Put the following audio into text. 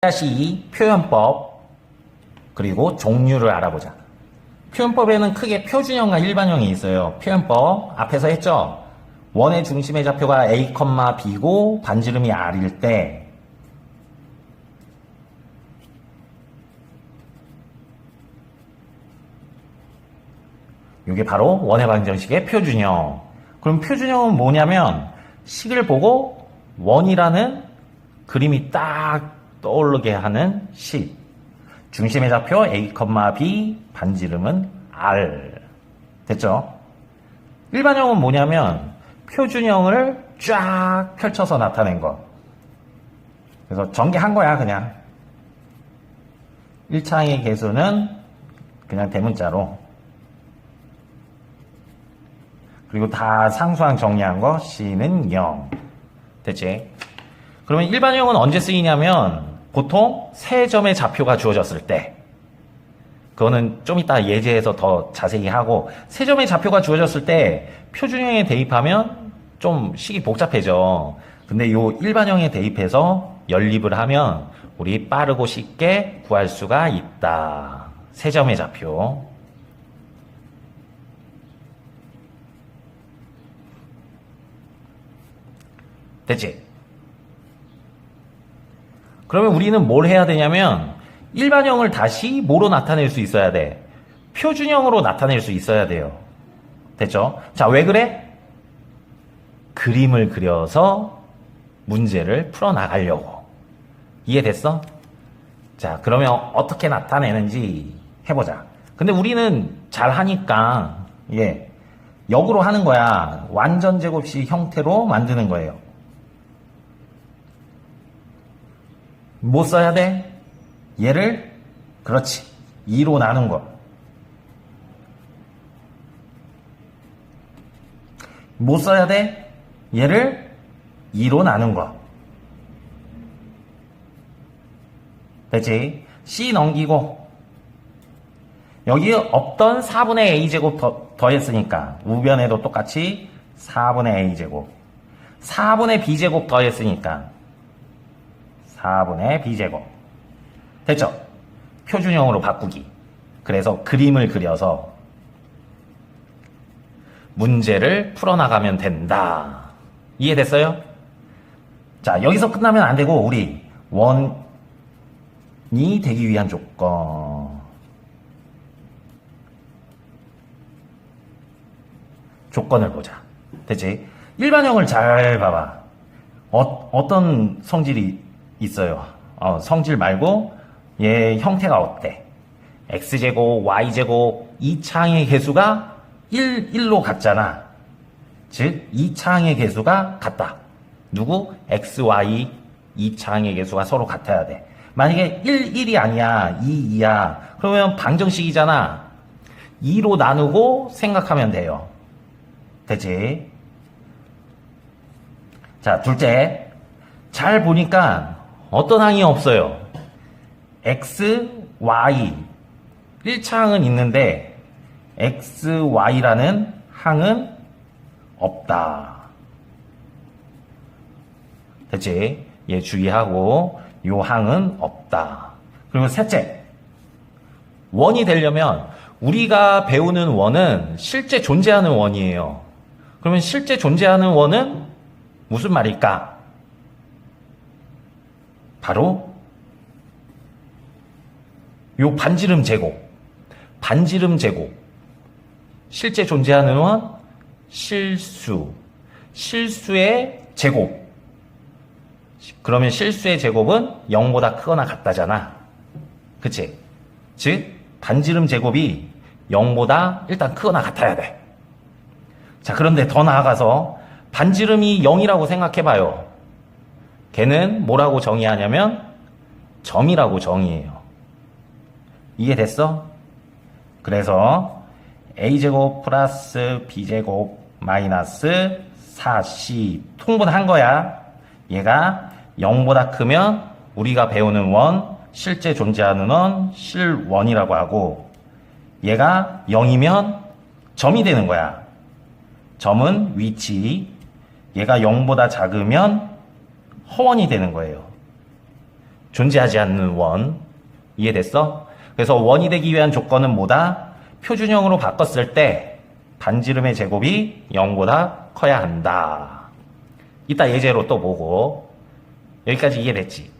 다시 표현법 그리고 종류를 알아보자. 표현법에는 크게 표준형과 일반형이 있어요. 표현법 앞에서 했죠. 원의 중심의 좌표가 a, b고 반지름이 r일 때 이게 바로 원의 방정식의 표준형. 그럼 표준형은 뭐냐면 식을 보고 원이라는 그림이 딱 떠오르게 하는 식. 중심의 좌표 A, B, 반지름은 R. 됐죠? 일반형은 뭐냐면 표준형을 쫙 펼쳐서 나타낸 거. 그래서 전개한 거야, 그냥. 1차의 개수는 그냥 대문자로. 그리고 다 상수항 정리한 거 C는 0. 됐지? 그러면 일반형은 언제 쓰이냐면 보통 세 점의 좌표가 주어졌을 때 그거는 좀 이따 예제에서 더 자세히 하고 세 점의 좌표가 주어졌을 때 표준형에 대입하면 좀 식이 복잡해져. 근데 요 일반형에 대입해서 연립을 하면 우리 빠르고 쉽게 구할 수가 있다. 세 점의 좌표. 됐지? 그러면 우리는 뭘 해야 되냐면 일반형을 다시 뭐로 나타낼 수 있어야 돼? 표준형으로 나타낼 수 있어야 돼요. 됐죠? 자, 왜 그래? 그림을 그려서 문제를 풀어나가려고. 이해됐어? 자, 그러면 어떻게 나타내는지 해보자. 근데 우리는 잘 하니까, 예, 역으로 하는 거야. 완전 제곱식 형태로 만드는 거예요. 뭐 써야 돼? 얘를 그렇지 2로 나눈 거. 뭐 써야 돼? 얘를 2로 나눈 거. 됐지? C 넘기고 여기 없던 4분의 a제곱 더, 더했으니까 우변에도 똑같이 4분의 a제곱 4분의 b제곱 더했으니까 4분의 b제곱. 됐죠? 표준형으로 바꾸기. 그래서 그림을 그려서 문제를 풀어나가면 된다. 이해됐어요? 자, 여기서 끝나면 안 되고, 우리 원이 되기 위한 조건. 조건을 보자. 됐지? 일반형을 잘 봐봐. 어, 어떤 성질이 있어요. 어, 성질 말고 얘 형태가 어때? x제곱, y제곱, 이 창의 개수가 1, 1로 같잖아. 즉, 이 창의 개수가 같다. 누구? x, y, 이 창의 개수가 서로 같아야 돼. 만약에 1, 1이 아니야, 2, 2야. 그러면 방정식이잖아. 2로 나누고 생각하면 돼요. 되지? 자, 둘째. 잘 보니까 어떤 항이 없어요. x, y. 1차 항은 있는데 x, y라는 항은 없다. 됐지? 얘 주의하고 요 항은 없다. 그리고 셋째. 원이 되려면 우리가 배우는 원은 실제 존재하는 원이에요. 그러면 실제 존재하는 원은 무슨 말일까? 바로 요 반지름 제곱. 반지름 제곱. 실제 존재하는 원 실수. 실수의 제곱. 그러면 실수의 제곱은 0보다 크거나 같다잖아. 그치? 즉, 반지름 제곱이 0보다 일단 크거나 같아야 돼. 자, 그런데 더 나아가서 반지름이 0이라고 생각해봐요. 걔는 뭐라고 정의하냐면 점이라고 정의해요. 이해됐어? 그래서 a제곱 플러스 b제곱 마이너스 4c 통분한 거야. 얘가 0보다 크면 우리가 배우는 원, 실제 존재하는 원, 실원이라고 하고 얘가 0이면 점이 되는 거야. 점은 위치, 얘가 0보다 작으면 허원이 되는 거예요. 존재하지 않는 원. 이해됐어? 그래서 원이 되기 위한 조건은 뭐다? 표준형으로 바꿨을 때 반지름의 제곱이 0보다 커야 한다. 이따 예제로 또 보고 여기까지 이해됐지?